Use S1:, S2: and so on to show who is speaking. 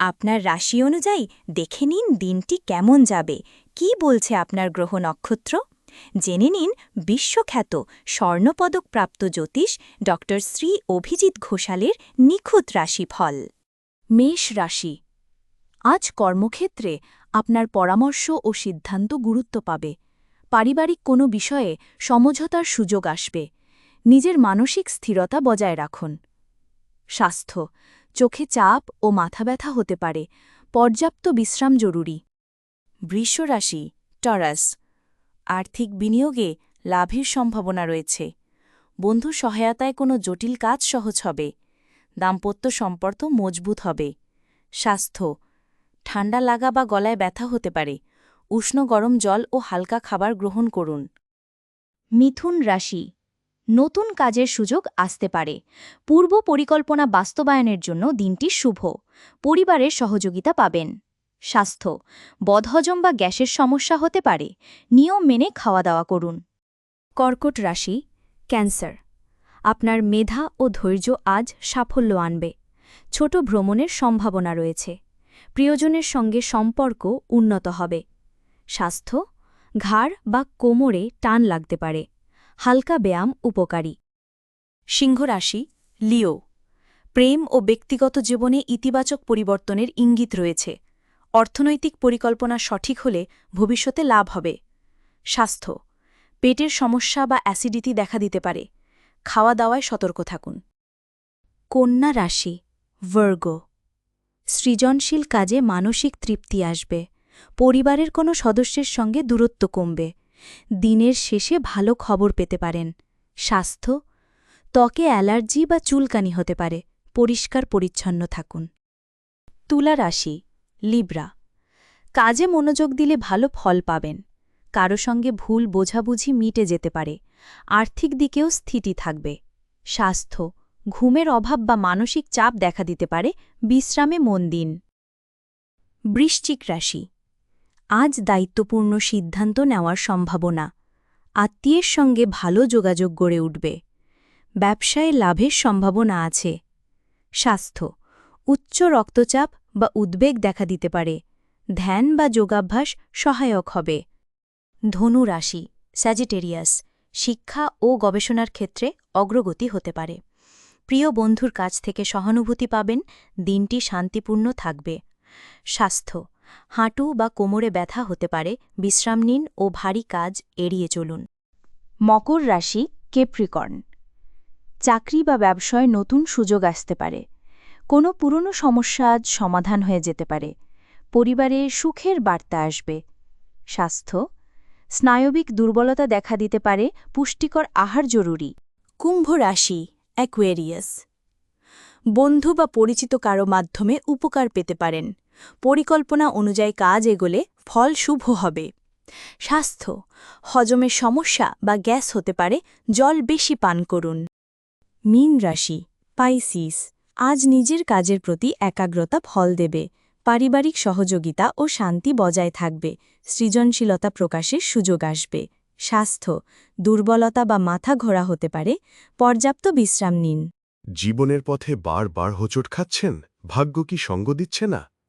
S1: আপনার রাশি অনুযায়ী দেখে নিন দিনটি কেমন যাবে। কি বলছে আপনার গ্রহ নক্ষত্র? জেনে নিন বিশ্বখ্যাত স্বর্ণপদকপ্রাপ্ত জ্যোতিষ ড শ্রী অভিজিৎ ঘোষালের নিখুঁত রাশিফল। মেষ রাশি। আজ কর্মক্ষেত্রে আপনার পরামর্শ ও সিদ্ধান্ত গুরুত্ব পাবে। পারিবারিক কোনো বিষয়ে সমঝোতার সুযোগ আসবে। নিজের মানসিক স্থিরতা বজায় রাখুন। স্বাস্থ্য। চোখে চাপ ও মাথা ব্যথা হতে পারে। পর্যাপ্ত বিশ্রাম জরুরি। বৃষরাশি, টরাস, আর্থিক বিনিয়োগে লাভের সম্ভাবনা রয়েছে। বন্ধু সহায়তায় কোনো জটিল কাজ সহজ হবে। দাম্পত্য সম্পর্ক মজবুত হবে। স্বাস্থ্য, ঠান্ডা লাগা বা গলায় ব্যথা হতে পারে। উষ্ণ গরম জল ও হালকা খাবার গ্রহণ করুন। মিথুন রাশি নতুন কাজের সুযোগ আসতে পারে। পূর্ব পরিকল্পনা বাস্তবায়নের জন্য দিনটি শুভ। পরিবারের সহযোগিতা পাবেন। স্বাস্থ্য। বদহজম বা গ্যাসের সমস্যা হতে পারে। নিয়ম মেনে খাওয়া দাওয়া করুন। কর্কট রাশি। ক্যান্সার। আপনার মেধা ও ধৈর্য আজ সাফল্য আনবে। ছোট ভ্রমণের সম্ভাবনা রয়েছে। প্রিয়জনের সঙ্গে সম্পর্ক উন্নত হবে। স্বাস্থ্য। ঘাড় বা কোমরে টান লাগতে পারে। হালকা ব্যায়াম উপকারী। সিংহরাশি, লিও। প্রেম ও ব্যক্তিগত জীবনে ইতিবাচক পরিবর্তনের ইঙ্গিত রয়েছে। অর্থনৈতিক পরিকল্পনা সঠিক হলে ভবিষ্যতে লাভ হবে। স্বাস্থ্য। পেটের সমস্যা বা অ্যাসিডিটি দেখা দিতে পারে। খাওয়া দাওয়ায় সতর্ক থাকুন। কন্যা রাশি, ভার্গ। সৃজনশীল কাজে মানসিক তৃপ্তি আসবে। পরিবারের কোনো সদস্যের সঙ্গে দূরত্ব কমবে। দিনের শেষে ভালো খবর পেতে পারেন। স্বাস্থ্য, ত্বকে অ্যালার্জি বা চুলকানি হতে পারে। পরিষ্কার পরিচ্ছন্ন থাকুন। তুলা রাশি, লিব্রা। কাজে মনোযোগ দিলে ভালো ফল পাবেন। কারও সঙ্গে ভুল বোঝাবুঝি মিটে যেতে পারে। আর্থিক দিকেও স্থিতি থাকবে। স্বাস্থ্য, ঘুমের অভাব বা মানসিক চাপ দেখা দিতে পারে। বিশ্রামে মন দিন। বৃশ্চিক রাশি আজ দায়িত্বপূর্ণ সিদ্ধান্ত নেওয়ার সম্ভাবনা। আত্মীয়ের সঙ্গে ভালো যোগাযোগ গড়ে উঠবে। ব্যবসায় লাভের সম্ভাবনা আছে। স্বাস্থ্য। উচ্চ রক্তচাপ বা উদ্বেগ দেখা দিতে পারে। ধ্যান বা যোগাভ্যাস সহায়ক হবে। ধনু রাশি স্যাজিটেরিয়াস শিক্ষা ও গবেষণার ক্ষেত্রে অগ্রগতি হতে পারে। প্রিয় বন্ধুর কাছ থেকে সহানুভূতি পাবেন। দিনটি শান্তিপূর্ণ থাকবে। স্বাস্থ্য। হাঁটু বা কোমরে ব্যথা হতে পারে, বিশ্রাম নিন ও ভারী কাজ এড়িয়ে চলুন। মকর রাশি কেপ্রিকর্ন চাকরি বা ব্যবসায় নতুন সুযোগ আসতে পারে। কোনো পুরনো সমস্যা আজ সমাধান হয়ে যেতে পারে। পরিবারে সুখের বার্তা আসবে। স্বাস্থ্য। স্নায়বিক দুর্বলতা দেখা দিতে পারে, পুষ্টিকর আহার জরুরি। কুম্ভ রাশি অ্যাকুয়েরিয়াস বন্ধু বা পরিচিত কারও মাধ্যমে উপকার পেতে পারেন। পরিকল্পনা অনুযায়ী কাজ এগোলে ফল শুভ হবে। স্বাস্থ্য, হজমের সমস্যা বা গ্যাস হতে পারে, জল বেশি পান করুন। মিন রাশি, পাইসিস, আজ নিজের কাজের প্রতি একাগ্রতা ফল দেবে। পারিবারিক সহযোগিতা ও শান্তি বজায় থাকবে। সৃজনশীলতা প্রকাশের সুযোগ আসবে। স্বাস্থ্য, দুর্বলতা বা মাথা ঘোরা হতে পারে। পর্যাপ্ত বিশ্রাম নিন।
S2: জীবনের পথে বারবার হোঁচট খাচ্ছেন? ভাগ্য কি সঙ্গ দিচ্ছে না?